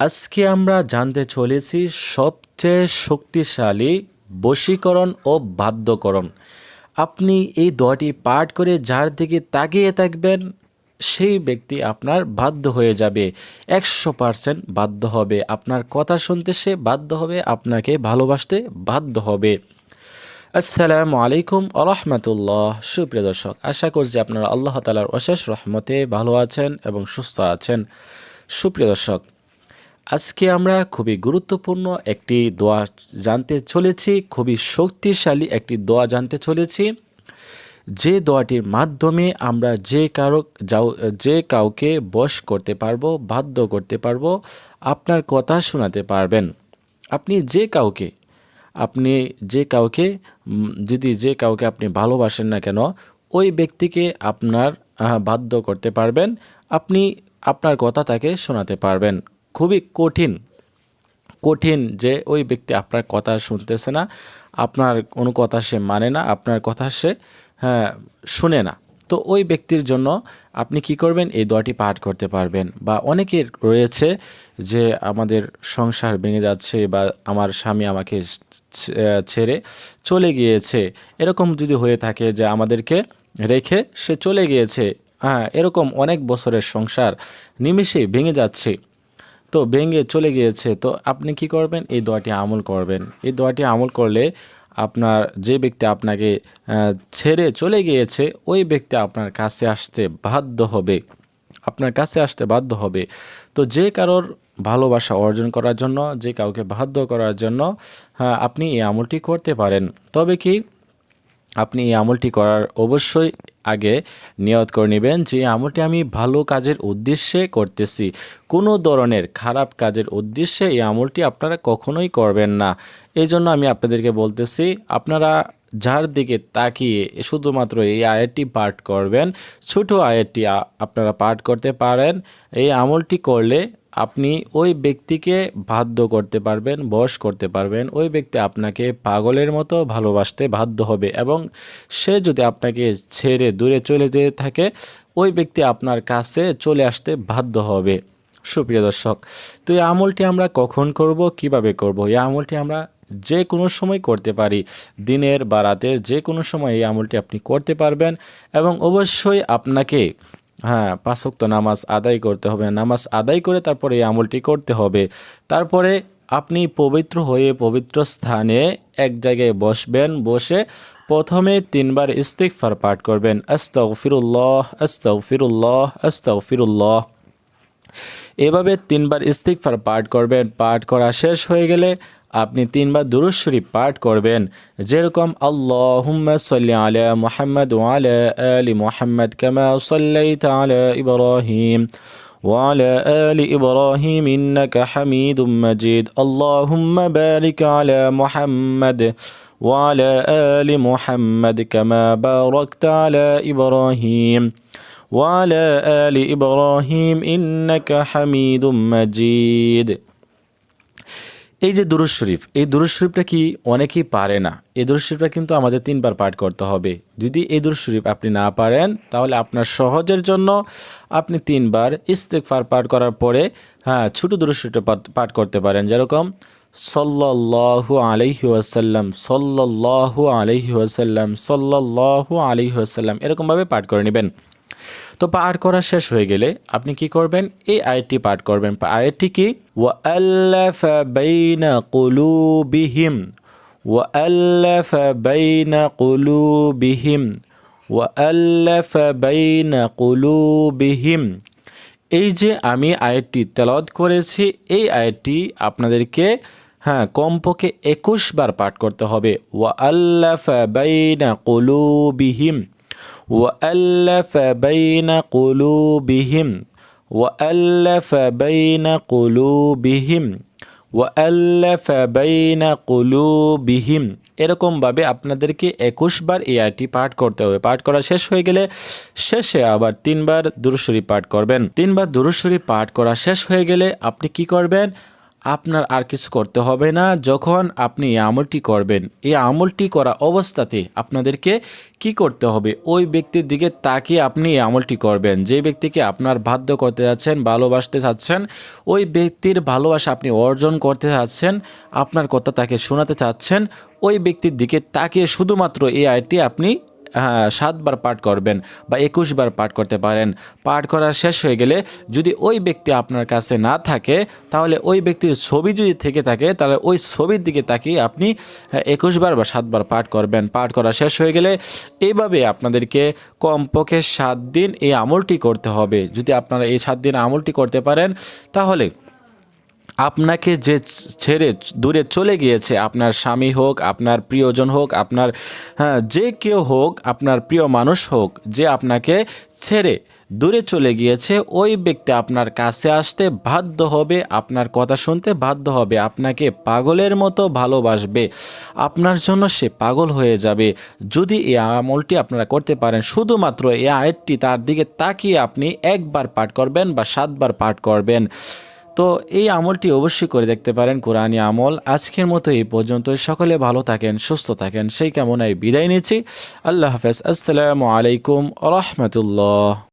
আজকে আমরা জানতে চলেছি সবচেয়ে শক্তিশালী বশীকরণ ও বাধ্যকরণ। আপনি এই দোয়াটি পাঠ করে যার দিকে তাকিয়ে থাকবেন, সেই ব্যক্তি আপনার বাধ্য হয়ে যাবে। একশো পার্সেন্ট বাধ্য হবে। আপনার কথা শুনতে সে বাধ্য হবে, আপনাকে ভালোবাসতে বাধ্য হবে। আসসালামু আলাইকুম আরহামতুল্লাহ সুপ্রিয় দর্শক, আশা করছি আপনারা আল্লাহ তালার অশেষ রহমতে ভালো আছেন এবং সুস্থ আছেন। সুপ্রিয় দর্শক আজকে আমরা খুবই গুরুত্বপূর্ণ একটি দোয়া জানতে চলেছি, খুবই শক্তিশালী একটি দোয়া জানতে চলেছি। যে দোয়াটির মাধ্যমে আমরা যে কারও যাও, যে কাউকে বশ করতে পারব, বাধ্য করতে পারব, আপনার কথা শোনাতে পারবেন। আপনি যে কাউকে, আপনি যে কাউকে যদি যে কাউকে আপনি ভালোবাসেন না কেন, ওই ব্যক্তিকে আপনার বাধ্য করতে পারবেন। আপনি আপনার কথা তাকে শোনাতে পারবেন। খুবই কঠিন কঠিন যে ওই ব্যক্তি আপনার কথা শুনতেছে না, আপনার কোনো কথা সে মানে না, আপনার কথা সে হ্যাঁ শুনে না। তো ওই ব্যক্তির জন্য আপনি কি করবেন? এই দোয়াটি পাঠ করতে পারবেন। বা অনেকের রয়েছে যে আমাদের সংসার ভেঙে যাচ্ছে বা আমার স্বামী আমাকে ছেড়ে চলে গিয়েছে। এরকম যদি হয়ে থাকে যে আমাদেরকে রেখে সে চলে গিয়েছে হ্যাঁ এরকম অনেক বছরের সংসার নিমিষেই ভেঙে যাচ্ছে। তো ভেঙে চলে গিয়েছে। তো আপনি কি করবেন? এই দোয়াটি আমল করবেন। এই দোয়াটি আমল করলে আপনার যে ব্যক্তি আপনাকে ছেড়ে চলে গিয়েছে ওই ব্যক্তি আপনার কাছে আসতে বাধ্য হবে। আপনার কাছে আসতে বাধ্য হবে। তো যে কারোর ভালোবাসা অর্জন করার জন্য যে কাউকে বাধ্য করার জন্য হ্যাঁ, আপনি এই আমলটি করতে পারেন। তবে কি আপনি এই আমলটি করার অবশ্যই আগে নিয়ত করে নেবেন যে আমলটি আমি ভালো কাজের উদ্দেশ্যে করতেছি। কোনো ধরনের খারাপ কাজের উদ্দেশ্যে এই আমলটি আপনারা কখনোই করবেন না। এই জন্য আমি আপনাদেরকে বলতেছি, আপনারা যার দিকে তাকিয়ে শুধুমাত্র এই আয়াতটি পাঠ করবেন, ছোট আয়াতটি আপনারা পাঠ করতে পারেন। এই আমলটি করলে আপনি ওই ব্যক্তিকে বাধ্য করতে পারবেন, বশ করতে পারবেন। ওই ব্যক্তি আপনাকে পাগলের মতো ভালোবাসতে বাধ্য হবে এবং সে যদি আপনাকে ছেড়ে দূরে চলে যেতে থাকে, ওই ব্যক্তি আপনার কাছে চলে আসতে বাধ্য হবে। সুপ্রিয় দর্শক, তো এই আমলটি আমরা কখন করব, কীভাবে করব? এই আমলটি আমরা যে কোনো সময় করতে পারি। দিনের বা রাতের যে কোনো সময় এই আমলটি আপনি করতে পারবেন এবং অবশ্যই আপনাকে হ্যাঁ পাঁচক্ত নামাজ আদায় করতে হবে। নামাজ আদায় করে তারপরে এই আমলটি করতে হবে। তারপরে আপনি পবিত্র হয়ে পবিত্র স্থানে এক জায়গায় বসবেন, বসে প্রথমে তিনবার ইস্তিগফার পাঠ করবেন। আস্তাগফিরুল্লাহ আস্তাগফিরুল্লাহ আস্তাগফিরুল্লাহ। এভাবে তিনবার ইস্তিগফার পাঠ করবেন। পাঠ করা শেষ হয়ে গেলে আপনি তিনবার দুরুদ শরীফ পাঠ করবেন যেরকম আল্লাহুম্মা সাল্লি আলা মুহাম্মদ ওয়া আলা আলি মুহাম্মদ কামা সাল্লাইতা আলা ইব্রাহিম وعلى آل إبراهيم إنك حميد مجيد اللهم بارك على محمد وعلى آل محمد كما باركت على إبراهيم وعلى آل إبراهيم إنك حميد مجيد এই যে দুরুজ শরীফ, এই দুরুজ শরীফটা কি অনেকেই পারে না? এই দুরুজ শরীফটা কিন্তু আমাদের তিনবার পাঠ করতে হবে। যদি এই দুরুজ শরীফ আপনি না পারেন, তাহলে আপনার সহজের জন্য আপনি তিনবার ইস্তেকফার পাঠ করার পরে হ্যাঁ ছোটো দুরুজ শরীফটা পাঠ- করতে পারেন। যেরকম, সল্লাল্লাহু আলাইহি ওয়াসাল্লাম, সল্লাল্লাহু আলাইহি ওয়াসাল্লাম, সল্লাল্লাহু আলাইহি ওয়াসাল্লাম, এরকমভাবে পাঠ করে নেবেন। তো পাঠ করা শেষ হয়ে গেলে আপনি কি করবেন? এই আয়াতটি পাঠ করবেন। আয়াতটি কি? ওয়াল্লাফা বাইনা কুলুবিহিম। এই যে আমি আয়াতটি তেলাওয়াত করেছি, এই আয়াতটি আপনাদেরকে হ্যাঁ কমপক্ষে একুশ বার পাঠ করতে হবে। ওয়া বাইনা কুলুবিহিম। وألف بين قلوبهم وألف بين قلوبهم وألف بين قلوبهم এরকমভাবে আপনাদেরকে একুশ বার এই আয়টি পাঠ করতে হবে পাঠ করা শেষ হয়ে গেলে শেষে আবার তিনবার দুরুশরী পাঠ করবেন তিনবার দুরুশরী পাঠ করা শেষ হয়ে গেলে আপনি কি করবেন আপনার আর কিছু করতে হবে না। যখন আপনি এই আমলটি করবেন, এই আমলটি করা অবস্থাতে আপনাদেরকে কি করতে হবে? ওই ব্যক্তির দিকে তাকিয়ে আপনি এই আমলটি করবেন। যে ব্যক্তিকে আপনার বাধ্য করতে যাচ্ছেন, ভালোবাসতে চাচ্ছেন, ওই ব্যক্তির ভালোবাসা আপনি অর্জন করতে চাচ্ছেন, আপনার কথা তাকে শোনাতে চাচ্ছেন, ওই ব্যক্তির দিকে তাকিয়ে শুধুমাত্র এই আয়টি আপনি সাতবার পাঠ করবেন বা একুশ বার পাঠ করতে পারেন। পাঠ করা শেষ হয়ে গেলে যদি ওই ব্যক্তি আপনার কাছে না থাকে, তাহলে ওই ব্যক্তির ছবি যদি থেকে থাকে, তাহলে ওই ছবির দিকে তাকিয়ে আপনি একুশ বার বা সাতবার পাঠ করবেন। পাঠ করা শেষ হয়ে গেলে এইভাবে আপনাদেরকে কমপক্ষে সাত দিন এই আমলটি করতে হবে। যদি আপনারা এই সাত দিন আমলটি করতে পারেন, তাহলে আপনাকে যে ছেড়ে দূরে চলে গিয়েছে আপনার স্বামী হোক আপনার প্রিয়জন হোক আপনার হ্যাঁ, যে কেউ হোক আপনার প্রিয় মানুষ হোক যে আপনাকে ছেড়ে দূরে চলে গিয়েছে ওই ব্যক্তি আপনার কাছে আসতে বাধ্য হবে আপনার কথা শুনতে বাধ্য হবে আপনাকে পাগলের মতো ভালোবাসবে আপনার জন্য সে পাগল হয়ে যাবে। যদি এই আমলটি আপনারা করতে পারেন শুধুমাত্র এই আয়াতটি তার দিকে তাকিয়ে আপনি একবার পাঠ করবেন বা সাতবার পাঠ করবেন। তো এই আমলটি অবশ্যই করে দেখতে পারেন কোরআনী আমল। আজকের মতো এই পর্যন্ত সকলে ভালো থাকেন, সুস্থ থাকেন। সেই কামনায় বিদায় নিচ্ছি। আল্লাহ হাফেজ। আসসালামু আলাইকুম রহমতুল্লাহ।